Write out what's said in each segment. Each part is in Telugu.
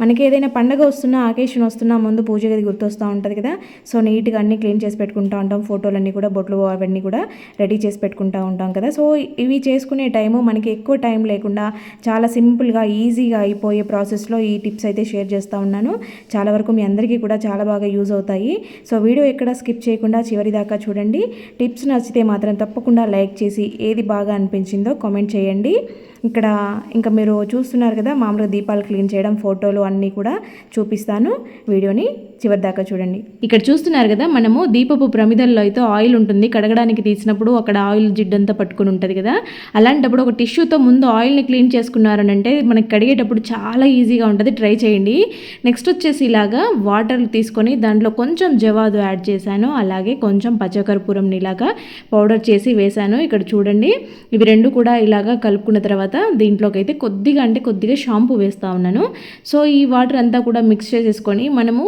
మనకి ఏదైనా పండగ వస్తున్నా ఆకేషన్ వస్తున్నా ముందు పూజ గది గుర్తొస్తూ ఉంటుంది కదా. సో నీట్గా అన్నీ క్లీన్ చేసి పెట్టుకుంటూ ఉంటాం. ఫోటోలన్నీ కూడా బొట్లు అవన్నీ కూడా రెడీ చేసి పెట్టుకుంటూ ఉంటాం కదా. సో ఇవి చేసుకునే టైము మనకి ఎక్కువ టైం లేకుండా చాలా సింపుల్గా ఈజీగా అయిపోయే ప్రాసెస్లో ఈ టిప్స్ అయితే షేర్ చేస్తూ ఉన్నాను. చాలా వరకు మీ అందరికీ కూడా చాలా బాగా యూజ్ అవుతాయి. సో వీడియో ఎక్కడ స్కిప్ చేయకుండా చివరి దాకా చూడండి. టిప్స్ నచ్చితే మాత్రం తప్పకుండా లైక్ చేసి ఏది బాగా అనిపించిందో కామెంట్ చేయండి. ఇక్కడ ఇంకా మీరు చూస్తున్నారు కదా మామూలుగా దీపాలు క్లీన్ చేయడం ఫోటోలు అన్నీ కూడా చూపిస్తాను. వీడియోని చివరి దాకా చూడండి. ఇక్కడ చూస్తున్నారు కదా మనము దీపపు ప్రమిదల్లో అయితే ఆయిల్ ఉంటుంది. కడగడానికి తీసినప్పుడు అక్కడ ఆయిల్ జిడ్డంతా పట్టుకుని ఉంటుంది కదా. అలాంటప్పుడు ఒక టిష్యూతో ముందు ఆయిల్ని క్లీన్ చేసుకున్నారని అంటే మనకి కడిగేటప్పుడు చాలా ఈజీగా ఉంటుంది. ట్రై చేయండి. నెక్స్ట్ వచ్చేసి ఇలాగా వాటర్ తీసుకొని దాంట్లో కొంచెం జవాదు యాడ్ చేశాను. అలాగే కొంచెం పచ్చకర్పూరం ఇలాగా పౌడర్ చేసి వేశాను. ఇక్కడ చూడండి ఇవి రెండు కూడా ఇలాగా కలుపుకున్న తర్వాత దీంట్లోకి అయితే కొద్దిగా అంటే కొద్దిగా షాంపూ వేస్తూ ఉన్నాను. సో ఈ వాటర్ అంతా కూడా మిక్స్ చేసేసుకొని మనము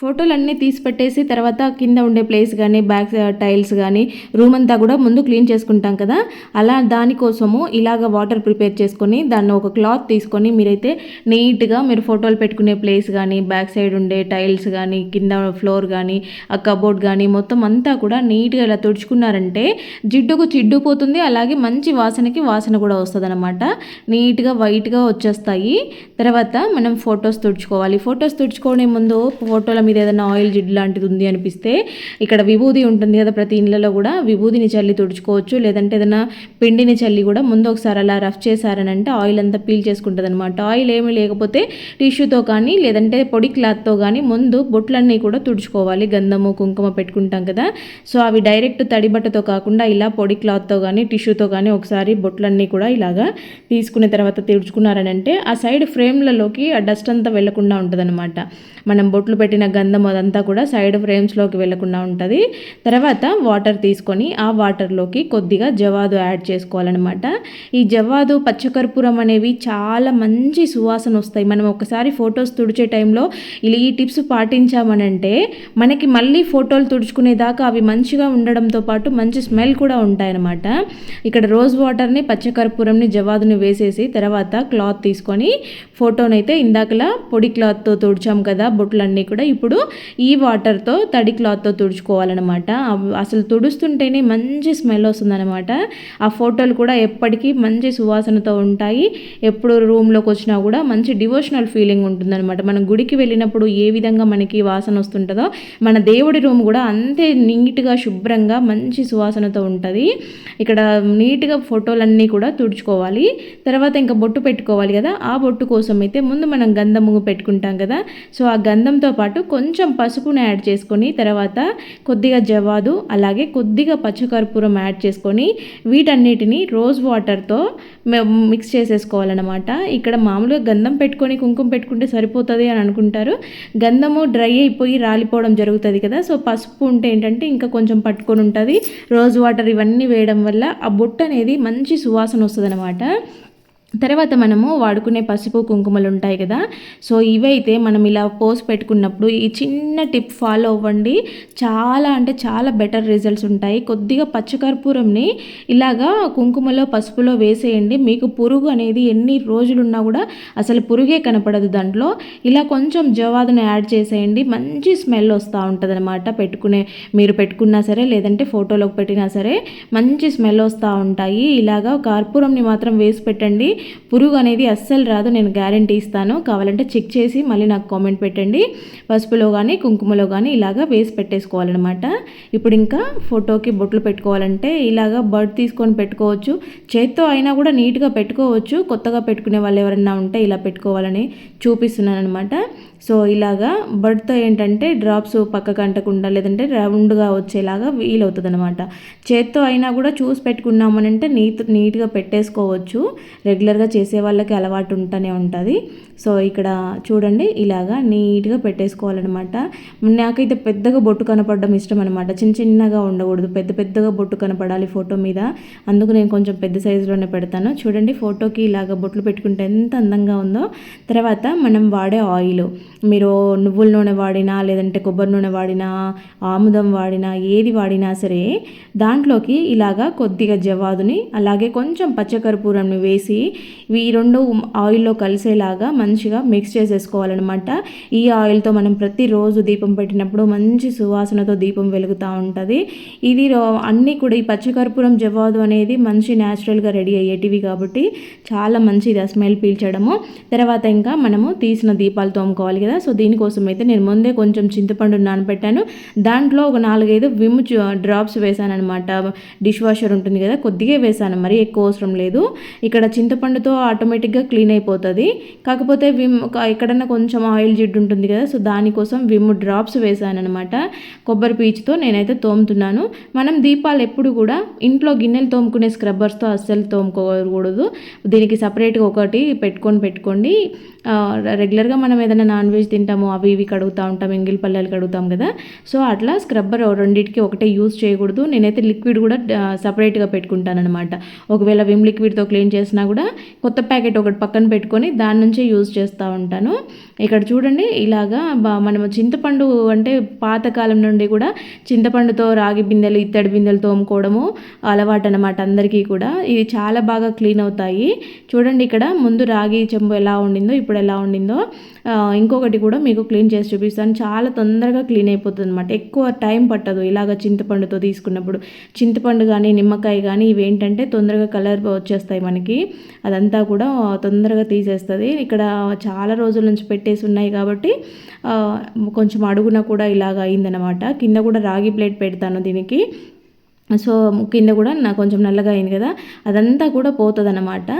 ఫోటోలన్నీ తీసి పెట్టేసి తర్వాత కింద ఉండే ప్లేస్ కానీ బ్యాక్ టైల్స్ కానీ రూమ్ అంతా కూడా ముందు క్లీన్ చేసుకుంటాం కదా. అలా దానికోసము ఇలాగ వాటర్ ప్రిపేర్ చేసుకొని దాన్ని ఒక క్లాత్ తీసుకొని మీరైతే నీట్గా మీరు ఫోటోలు పెట్టుకునే ప్లేస్ కానీ బ్యాక్ సైడ్ ఉండే టైల్స్ కానీ కింద ఫ్లోర్ కానీ ఆ కబోర్డ్ కానీ మొత్తం అంతా కూడా నీట్గా ఇలా తుడుచుకున్నారంటే జిడ్డుకు చిడ్డు పోతుంది. అలాగే మంచి వాసనకి వాసన కూడా వస్తుంది అనమాట నీట్గా వైట్గా వచ్చేస్తాయి. తర్వాత మనం ఫొటోస్ తుడుచుకోవాలి. ఫొటోస్ తుడుచుకోవడం ముందు ఫోటోల మీద ఏదైనా ఆయిల్ జిడ్ లాంటిది ఉంది అనిపిస్తే ఇక్కడ విభూది ఉంటుంది కదా ప్రతి ఇళ్ళలో కూడా విభూదిని చల్లి తుడుచుకోవచ్చు. లేదంటే ఏదైనా పిండిని చల్లి కూడా ముందు ఒకసారి అలా రఫ్ చేశారనంటే ఆయిల్ అంతా పీల్ చేసుకుంటుంది అనమాట ఆయిల్ ఏమీ లేకపోతే టిష్యూతో కానీ లేదంటే పొడి క్లాత్తో కానీ ముందు బొట్లన్నీ కూడా తుడుచుకోవాలి. గంధము కుంకుమ పెట్టుకుంటాం కదా. సో అవి డైరెక్ట్ తడి బట్టతో కాకుండా ఇలా పొడి క్లాత్తో కానీ టిష్యూతో కానీ ఒకసారి బొట్లన్నీ కూడా ఇలాగా తీసుకున్న తర్వాత తుడుచుకున్నారనంటే ఆ సైడ్ ఫ్రేమ్లలోకి ఆ డస్ట్ అంతా వెళ్ళకుండా ఉంటుందన్నమాట. మనం బొట్లు పెట్టిన గంధం అదంతా కూడా సైడ్ ఫ్రేమ్స్లోకి వెళ్ళకుండా ఉంటుంది. తర్వాత వాటర్ తీసుకొని ఆ వాటర్లోకి కొద్దిగా జవాదు యాడ్ చేసుకోవాలన్నమాట. ఈ జవాదు పచ్చకర్పూరం అనేవి చాలా మంచి సువాసన వస్తాయి. మనం ఒకసారి ఫొటోస్ తుడిచే టైంలో ఇలా ఈ టిప్స్ పాటించామనంటే మనకి మళ్ళీ ఫోటోలు తుడుచుకునేదాకా అవి మంచిగా ఉండడంతో పాటు మంచి స్మెల్ కూడా ఉంటాయన్నమాట. ఇక్కడ రోజ్ వాటర్ని పచ్చకర్పూరంని జవాదుని వేసేసి తర్వాత క్లాత్ తీసుకొని ఫోటోనైతే ఇందాకలా పొడి క్లాత్తో తుడిచాం కదా బొట్లన్నీ కూడా ఇప్పుడు ఈ వాటర్తో తడి క్లాత్తో తుడుచుకోవాలన్నమాట. అసలు తుడుస్తుంటేనే మంచి స్మెల్ వస్తుందన్నమాట. ఆ ఫోటోలు కూడా ఎప్పటికీ మంచి సువాసనతో ఉంటాయి. ఎప్పుడు రూమ్లోకి వచ్చినా కూడా మంచి డివోషనల్ ఫీలింగ్ ఉంటుందన్నమాట. మనం గుడికి వెళ్ళినప్పుడు ఏ విధంగా మనకి వాసన వస్తుంటుందో మన దేవుడి రూమ్ కూడా అంతే నీట్గా శుభ్రంగా మంచి సువాసనతో ఉంటుంది. ఇక్కడ నీట్గా ఫోటోలన్నీ కూడా తుడుచుకోవాలి. తర్వాత ఇంకా బొట్టు పెట్టుకోవాలి కదా. ఆ బొట్టు కోసం అయితే ముందు మనం గంధము పెట్టుకుంటాం కదా. సో ఆ గంధంతో పాటు కొంచెం పసుపును యాడ్ చేసుకొని తర్వాత కొద్దిగా జవాదు అలాగే కొద్దిగా పచ్చకర్పూరం యాడ్ చేసుకొని వీటన్నిటిని రోజ్ వాటర్తో మిక్స్ చేసేసుకోవాలన్నమాట. ఇక్కడ మామూలుగా గంధం పెట్టుకొని కుంకుమ పెట్టుకుంటే సరిపోతుంది అని అనుకుంటారు. గంధము డ్రై అయిపోయి రాలిపోవడం జరుగుతుంది కదా సో పసుపు ఉంటే ఏంటంటే ఇంకా కొంచెం పట్టుకొని ఉంటుంది. రోజ్ వాటర్ ఇవన్నీ వేయడం వల్ల ఆ బొట్టు అనేది మంచి సువాసన వస్తుంది అనమాట తర్వాత మనము వాడుకునే పసుపు కుంకుమలు ఉంటాయి కదా. సో ఇవైతే మనం ఇలా పోసి పెట్టుకున్నప్పుడు ఈ చిన్న టిప్ ఫాలో అవ్వండి. చాలా అంటే చాలా బెటర్ రిజల్ట్స్ ఉంటాయి. కొద్దిగా పచ్చకర్పూరంని ఇలాగా కుంకుమలో పసుపులో వేసేయండి. మీకు పురుగు అనేది ఎన్ని రోజులున్నా కూడా అసలు పురుగే కనపడదు దాంట్లో. ఇలా కొంచెం జవాదును యాడ్ చేసేయండి. మంచి స్మెల్ వస్తూ ఉంటుంది అనమాట పెట్టుకునే మీరు పెట్టుకున్నా సరే లేదంటే ఫోటోలోకి పెట్టినా సరే మంచి స్మెల్ వస్తూ ఉంటాయి. ఇలాగా కర్పూరంని మాత్రం వేసి పెట్టండి. పురుగు అనేది అస్సలు రాదు నేను గ్యారంటీ ఇస్తాను. కావాలంటే చెక్ చేసి మళ్ళీ నాకు కామెంట్ పెట్టండి. పసుపులో కానీ కుంకుమలో కానీ ఇలాగా వేసి పెట్టేసుకోవాలన్నమాట. ఇప్పుడు ఇంకా ఫోటోకి బొట్లు పెట్టుకోవాలంటే ఇలాగా బర్డ్ తీసుకొని పెట్టుకోవచ్చు. చేత్తో అయినా కూడా నీట్గా పెట్టుకోవచ్చు. కొత్తగా పెట్టుకునే వాళ్ళు ఎవరైనా ఉంటే ఇలా పెట్టుకోవాలని చూపిస్తున్నాను అనమాట సో ఇలాగా బర్డ్తో ఏంటంటే డ్రాప్స్ పక్కకు అంటకుండా లేదంటే రౌండ్గా వచ్చేలాగా వీలవుతుంది అనమాట చేత్తో అయినా కూడా చూసి పెట్టుకున్నామనంటే నీట్ నీట్గా పెట్టేసుకోవచ్చు. రెగ్యులర్ రెగ్యులర్గా చేసే వాళ్ళకి అలవాటు ఉంటూనే ఉంటుంది. సో ఇక్కడ చూడండి ఇలాగా నీట్గా పెట్టేసుకోవాలన్నమాట. నాకైతే పెద్దగా బొట్టు కనపడడం ఇష్టం అనమాట చిన్న చిన్నగా ఉండకూడదు. పెద్ద పెద్దగా బొట్టు కనపడాలి ఫోటో మీద. అందుకు నేను కొంచెం పెద్ద సైజులోనే పెడతాను. చూడండి ఫోటోకి ఇలాగ బొట్లు పెట్టుకుంటే ఎంత అందంగా ఉందో. తర్వాత మనం వాడే ఆయిల్. మీరు నువ్వుల నూనె వాడినా లేదంటే కొబ్బరి నూనె వాడినా ఆముదం వాడినా ఏది వాడినా సరే దాంట్లోకి ఇలాగా కొద్దిగా జవాదుని అలాగే కొంచెం పచ్చకర్పూరంని వేసి ఈ రెండు ఆయిల్లో కలిసేలాగా మంచిగా మిక్స్ చేసేసుకోవాలన్నమాట. ఈ ఆయిల్తో మనం ప్రతిరోజు దీపం పెట్టినప్పుడు మంచి సువాసనతో దీపం వెలుగుతూ ఉంటుంది. ఇది అన్నీ కూడా ఈ పచ్చకర్పూరం జవాదు అనేది మంచి న్యాచురల్గా రెడీ అయ్యేటివి కాబట్టి చాలా మంచిది ఆ స్మెల్ పీల్చడము. తర్వాత ఇంకా మనము తీసిన దీపాలు తోముకోవాలి కదా. సో దీనికోసం అయితే నేను ముందే కొంచెం చింతపండు నానబెట్టాను. దాంట్లో ఒక నాలుగైదు విమ్ డ్రాప్స్ వేసాను అనమాట డిష్ వాషర్ ఉంటుంది కదా కొద్దిగా వేసాను. మరి ఎక్కువ అవసరం లేదు. ఇక్కడ చింతపండు చింతపండుతో ఆటోమేటిక్గా క్లీన్ అయిపోతుంది. కాకపోతే విమ్ ఎక్కడన్నా కొంచెం ఆయిల్ జిడ్డు ఉంటుంది కదా సో దానికోసం విమ్ డ్రాప్స్ వేసాను అనమాట కొబ్బరి పీచుతో నేనైతే తోముతున్నాను. మనం దీపాలు ఎప్పుడు కూడా ఇంట్లో గిన్నెలు తోముకునే స్క్రబ్బర్స్తో అస్సలు తోముకోకూడదు. దీనికి సపరేట్గా ఒకటి పెట్టుకొని పెట్టుకోండి. రెగ్యులర్గా మనం ఏదైనా నాన్ వెజ్ తింటాము అవి ఇవి కడుగుతూ ఉంటాం ఎంగిల్ పల్లెలు కడుగుతాం కదా. సో అట్లా స్క్రబ్బర్ రెండింటికి ఒకటే యూజ్ చేయకూడదు. నేనైతే లిక్విడ్ కూడా సపరేట్గా పెట్టుకుంటాను అనమాట ఒకవేళ విమ్ లిక్విడ్తో క్లీన్ చేసినా కూడా కొత్త ప్యాకెట్ ఒకటి పక్కన పెట్టుకొని దాని నుంచే యూజ్ చేస్తూ ఉంటాను. ఇక్కడ చూడండి ఇలాగా బా మనము చింతపండు అంటే పాతకాలం నుండి కూడా చింతపండుతో రాగి బిందెలు ఇత్తడి బిందెలు తోముకోవడము అలవాటు అనమాట అందరికీ కూడా. ఇది చాలా బాగా క్లీన్ అవుతాయి. చూడండి ఇక్కడ ముందు రాగి చెంబు ఎలా ఉండిందో ఇప్పుడు ఎలా ఉండిందో. ఇంకొకటి కూడా మీకు క్లీన్ చేసి చూపిస్తాను. చాలా తొందరగా క్లీన్ అయిపోతుంది అనమాట ఎక్కువ టైం పట్టదు ఇలాగ చింతపండుతో తీసుకున్నప్పుడు. చింతపండు కానీ నిమ్మకాయ కానీ ఇవి ఏంటంటే తొందరగా కలర్ వచ్చేస్తాయి మనకి. అదంతా కూడా తొందరగా తీసేస్తుంది. ఇక్కడ చాలా రోజుల నుంచి పెట్టేసి ఉన్నాయి కాబట్టి కొంచెం అడుగున కూడా ఇలాగ అయిందనమాట కింద కూడా రాగి ప్లేట్ పెడతాను దీనికి. సో కింద కూడా నాకు కొంచెం నల్లగా అయింది కదా అదంతా కూడా పోతుంది అన్నమాట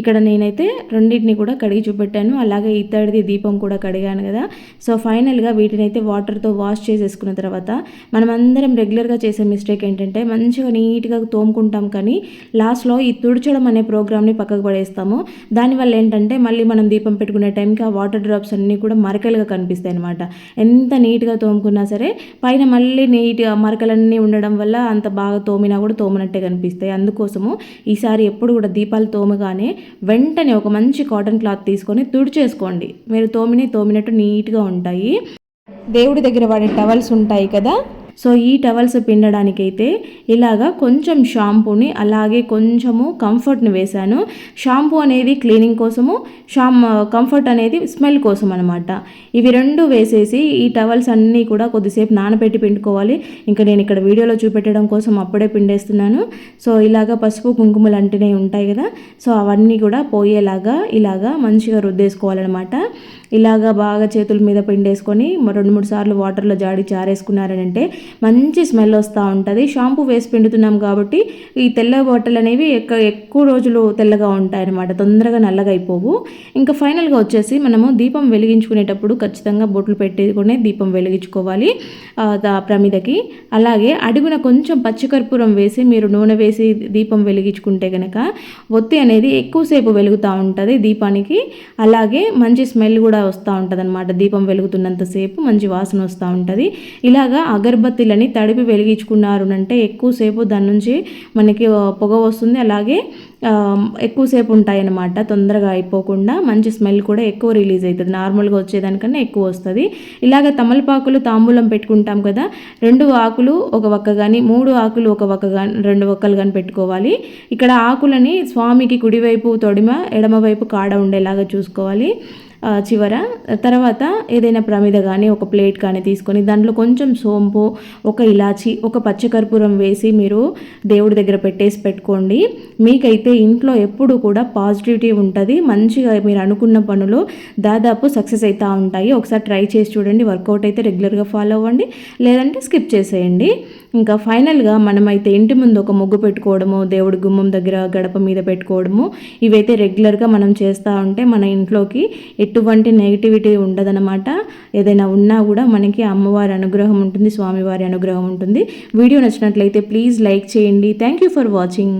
ఇక్కడ నేనైతే రెండింటిని కూడా కడిగి చూపెట్టాను. అలాగే ఇత్తడిది దీపం కూడా కడిగాను కదా. సో ఫైనల్గా వీటిని అయితే వాటర్తో వాష్ చేసేసుకున్న తర్వాత మనం అందరం రెగ్యులర్గా చేసే మిస్టేక్ ఏంటంటే మంచిగా నీట్గా తోముకుంటాం కానీ లాస్ట్లో ఈ తుడిచడం అనే ప్రోగ్రామ్ని పక్కకు పడేస్తాము. దానివల్ల ఏంటంటే మళ్ళీ మనం దీపం పెట్టుకునే టైంకి ఆ వాటర్ డ్రాప్స్ అన్నీ కూడా మరకలుగా కనిపిస్తాయి అనమాట ఎంత నీట్గా తోముకున్నా సరే పైన మళ్ళీ నీట్గా మరకలన్నీ ఉండడం వల్ల అంత బాగా తోమినా కూడా తోమనట్టే కనిపిస్తాయి. అందుకోసము ఈసారి ఎప్పుడు కూడా దీపాలు తోమగానే వెంటనే ఒక మంచి కాటన్ క్లాత్ తీసుకొని తుడిచేసుకోండి. మీరు తోమిని తోమినట్టు నీట్గా ఉంటాయి. దేవుడి దగ్గర వాడే టవల్స్ ఉంటాయి కదా? సో ఈ టవల్స్ పిండడానికైతే ఇలాగా కొంచెం షాంపూని అలాగే కొంచెము కంఫర్ట్ని వేశాను. షాంపూ అనేది క్లీనింగ్ కోసము షామ్ కంఫర్ట్ అనేది స్మెల్ కోసం అనమాట ఇవి రెండు వేసేసి ఈ టవల్స్ అన్నీ కూడా కొద్దిసేపు నానబెట్టి పిండుకోవాలి. ఇంకా నేను ఇక్కడ వీడియోలో చూపెట్టడం కోసం అప్పుడే పిండేస్తున్నాను. సో ఇలాగా పసుపు కుంకుమలు అంటేనే ఉంటాయి కదా. సో అవన్నీ కూడా పోయేలాగా ఇలాగా మంచిగా రుద్దేసుకోవాలన్నమాట. ఇలాగా బాగా చేతుల మీద పిండేసుకొని రెండు మూడు సార్లు వాటర్లో జాడి చారేసుకున్నారనంటే మంచి స్మెల్ వస్తూ ఉంటుంది. షాంపూ వేసి పిండుతున్నాం కాబట్టి ఈ తెల్ల బట్టలు అనేవి ఎక్కువ రోజులు తెల్లగా ఉంటాయి అనమాట తొందరగా నల్లగా అయిపోవు ఇంకా ఫైనల్గా వచ్చేసి మనము దీపం వెలిగించుకునేటప్పుడు ఖచ్చితంగా బొట్లు పెట్టుకునే దీపం వెలిగించుకోవాలి ప్రమిదకి. అలాగే అడుగున కొంచెం పచ్చికర్పూరం వేసి మీరు నూనె వేసి దీపం వెలిగించుకుంటే కనుక ఒత్తి అనేది ఎక్కువసేపు వెలుగుతూ ఉంటుంది దీపానికి. అలాగే మంచి స్మెల్ కూడా వస్తూ ఉంటుంది అనమాట దీపం వెలుగుతున్నంతసేపు మంచి వాసన వస్తూ ఉంటుంది. ఇలాగా అగర్బత్ అగరబత్తిలని తడిపి వెలిగించుకున్నారు అంటే ఎక్కువసేపు దాని నుంచి మనకి పొగ వస్తుంది. అలాగే ఎక్కువసేపు ఉంటాయన్నమాట తొందరగా అయిపోకుండా మంచి స్మెల్ కూడా ఎక్కువ రిలీజ్ అవుతుంది నార్మల్గా వచ్చేదానికన్నా ఎక్కువ వస్తుంది. ఇలాగ తమలపాకులు తాంబూలం పెట్టుకుంటాం కదా రెండు ఆకులు ఒక వక్క కానీ మూడు ఆకులు ఒక వక్క కానీ రెండు ఒక్కలు కానీ పెట్టుకోవాలి. ఇక్కడ ఆకులని స్వామికి కుడివైపు తొడిమ ఎడమవైపు కాడ ఉండేలాగా చూసుకోవాలి. చివర తర్వాత ఏదైనా ప్రమిద కానీ ఒక ప్లేట్ కానీ తీసుకొని దాంట్లో కొంచెం సోంపు ఒక ఇలాచి ఒక పచ్చకర్పూరం వేసి మీరు దేవుడి దగ్గర పెట్టేసి పెట్టుకోండి. మీకైతే ఇంట్లో ఎప్పుడు కూడా పాజిటివిటీ ఉంటుంది. మంచిగా మీరు అనుకున్న పనులు దాదాపు సక్సెస్ అవుతూ ఉంటాయి. ఒకసారి ట్రై చేసి చూడండి. వర్కౌట్ అయితే రెగ్యులర్గా ఫాలో అవ్వండి. లేదంటే స్కిప్ చేసేయండి. ఇంకా ఫైనల్గా మనమైతే ఇంటి ముందు ఒక ముగ్గు పెట్టుకోవడము దేవుడి గుమ్మం దగ్గర గడప మీద పెట్టుకోవడము ఇవైతే రెగ్యులర్గా మనం చేస్తూ ఉంటే మన ఇంట్లోకి ఎటువంటి నెగిటివిటీ ఉండదనమాట ఏదైనా ఉన్నా కూడా మనకి అమ్మవారి అనుగ్రహం ఉంటుంది స్వామివారి అనుగ్రహం ఉంటుంది. వీడియో నచ్చినట్లయితే ప్లీజ్ లైక్ చేయండి. Thank you for watching